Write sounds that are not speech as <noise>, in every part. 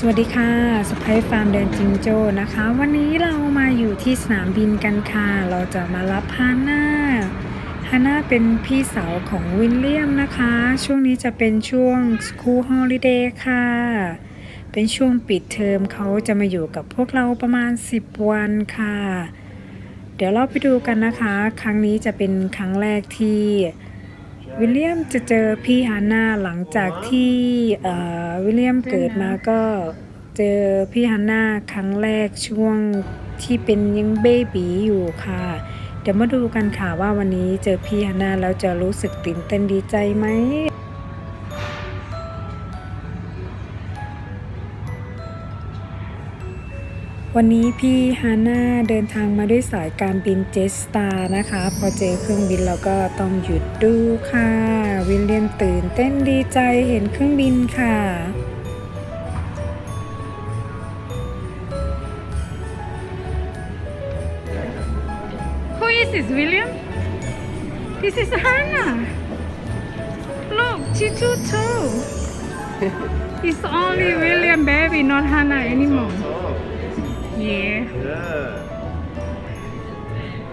สวัสดีค่ะสไปฟาร์มเดินจิงโจ้นะคะ วันนี้เรามาอยู่ที่สนามบินกันค่ะ เราจะมารับฮาน่าฮาน่าเป็นพี่สาวของวิลเลียมนะคะ ช่วงนี้จะเป็นช่วง School Holiday ค่ะ เป็นช่วงปิดเทอมเขาจะมาอยู่กับพวกเราประมาณ 10 วันค่ะ เดี๋ยวเราไปดูกันนะคะ ครั้งนี้จะเป็นครั้งแรกที่ วิลเลียมจะเจอพี่ฮาน่าหลังจากที่เอ่อวิลเลียมเกิดมาก็เจอพี่ฮาน่าครั้งแรกช่วงที่เป็นยังเบบีอยู่ค่ะ เดี๋ยวมาดูกันค่ะว่าวันนี้เจอพี่ฮาน่าแล้วจะรู้สึกตื่นเต้นดีใจไหม วันนี้พี่ฮาน่าเดินทางมาด้วยสายการบินเจสตานะคะ พอเจอเครื่องบินเราก็ต้องหยุดดูค่ะ วิลเลียมตื่นเต้นดีใจเห็นเครื่องบินค่ะ Who is this, William? This is Hannah. Look, she too too. It's only William baby, not Hannah anymore. Yeah. Yeah.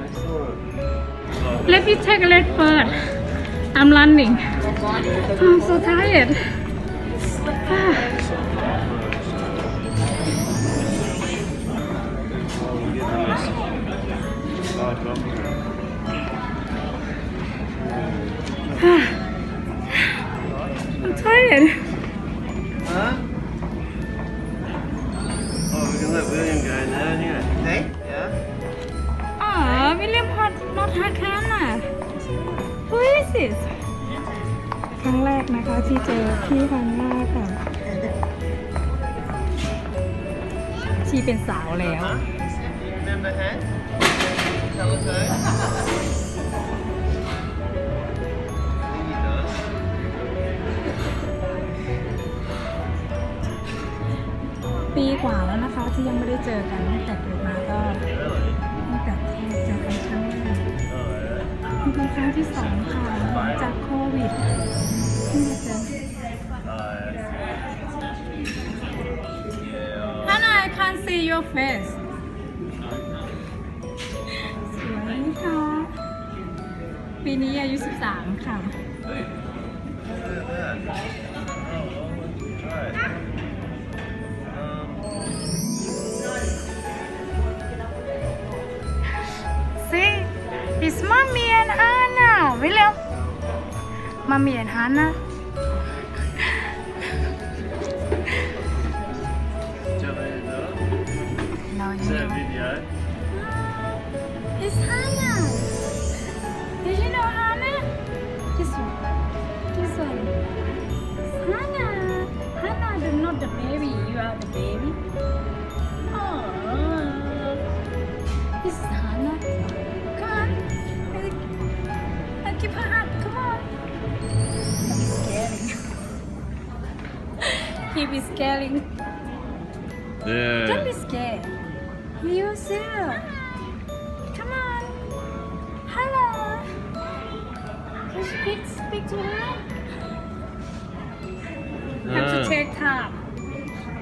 Excellent. Let me take a leg first. I'm landing. I'm so tired. <sighs> I'm tired. ชีเป็นสาวแล้ว Huh? Remember Han? Tell us who? He does. ปีกว่าแล้วนะคะที่ยังไม่ได้เจอกันตั้งแต่เกิดมาก็ Really? ตั้งแต่ที่เจอกันครั้งแรก Oh, yeah. นี่เป็นครั้งที่สองค่ะหลังจากโควิด your face สวยค่ะ ปีนี้อายุ 13 ค่ะ Look at that. Right. Um, See it's mommy and Anna William mommy and Hannah scaring Don't be Yeah. scared. Be yourself. Come on. Hello. Can you speak, speak to her? Have to Ah. take time.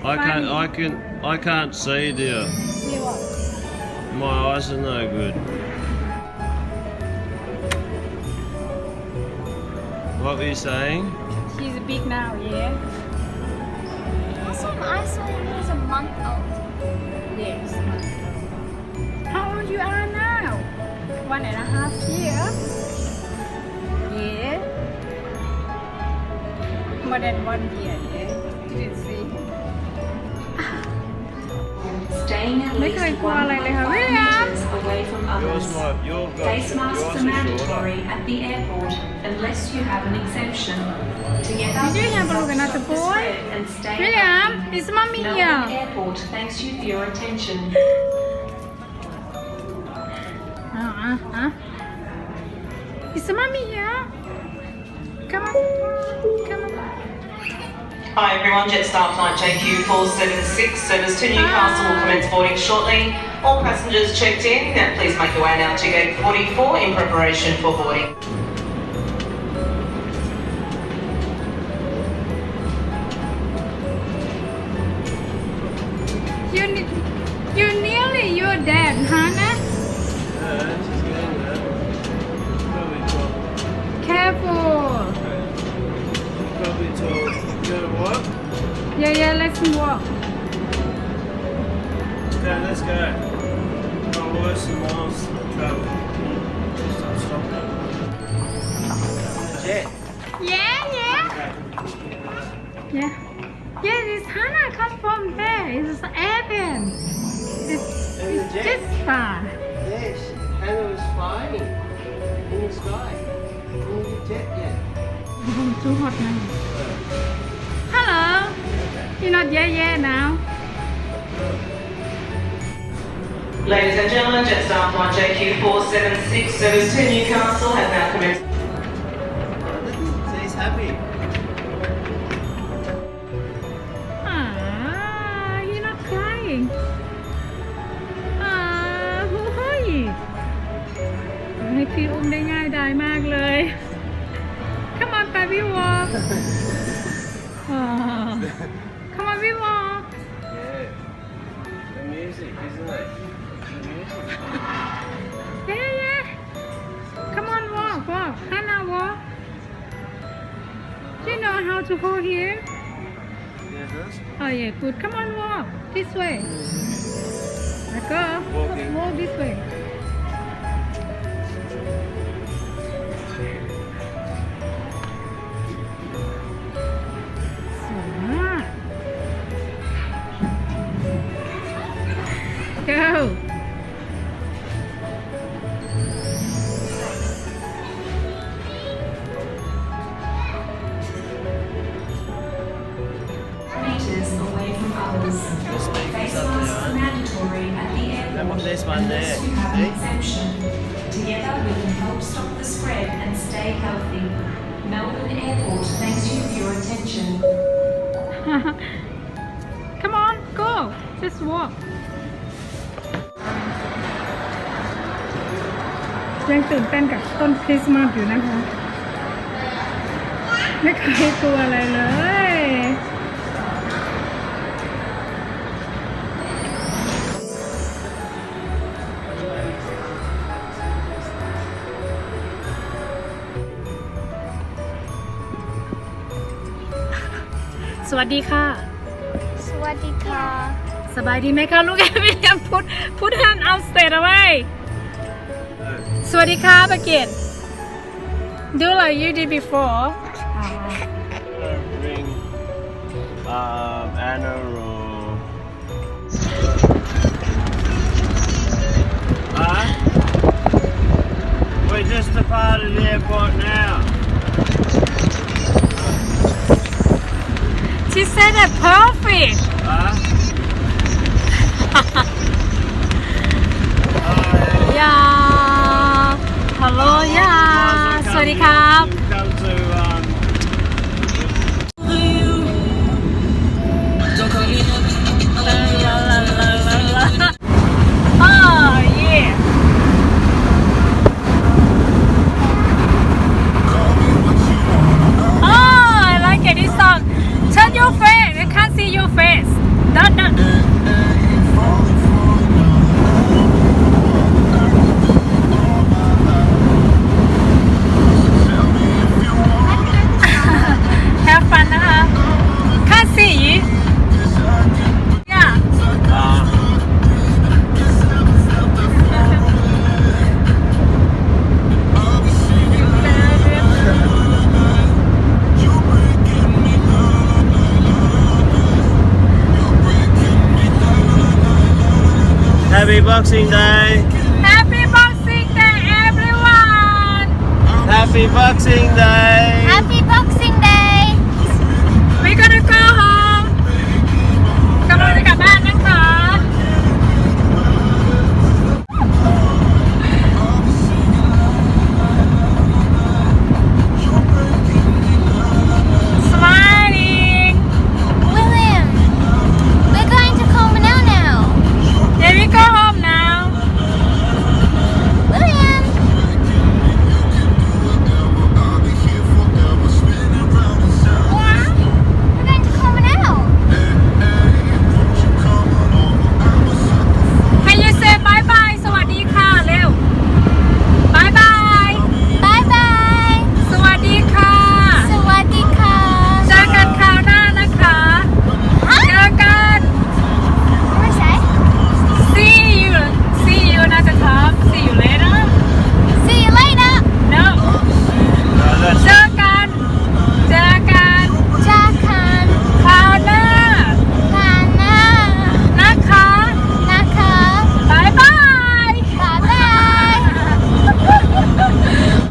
I can't. I can. I can't see, dear. See what? My eyes are no good. What were you saying? She's a big now, yeah? One and a half year. Yeah. More than one year, yeah. Did see? Staying at Mấy least người qua lại này hả? 1.5 William! meters away from Yours others. might. Your Face masks yours are mandatory at the airport unless you have an exemption. Together, Did you have a look at the boy? and stay William, it's mommy here. Airport thanks you for your attention. <laughs> Uh, uh, Is mommy? Come on. Come on. Hi everyone, Jetstar Flight JQ476 service to Newcastle will commence boarding shortly. All passengers checked in, please make your way now to gate 44 in preparation for boarding. Yeah. Yeah, this Hannah come from there. It's an airplane. It's, it's jet. this far. Yes, Hannah was flying in the sky. In the jet yet. I'm too hot now. Hello. You're not yeah, yeah now. Ladies and gentlemen, Jetstar flight JQ476 service to Newcastle has now commenced. Yeah, yeah. Come on, walk, walk. Hannah, walk. Do you know how to hold here? Oh, yeah, good. Come on, walk. This way. Let go. Walking. Walk this way. Meters away from others. Face masks are mandatory at the airport put this one unless there, you have an see? exemption. Together we can help stop the spread and stay healthy. Melbourne Airport thanks you for your attention. <laughs> Come on, go. Just walk. ยังตื่นเต้นกับต้นคริสต์มาสอยู่นะคะ ไม่เคยกลัวอะไรเลย <laughs> สวัสดีค่ะ Swadika. สบายดีไหมคะลูกแอวิลเลียมพุทพุทฮันเอาสเตทเอาไว้สวัสดีค่ะปะเกต Do like you did before Gonna ring um, Anna or. Huh? We're just departed the airport now. She said that perfect Huh? Happy Boxing Day! Happy Boxing Day, everyone! Happy Boxing Day! Happy Boxing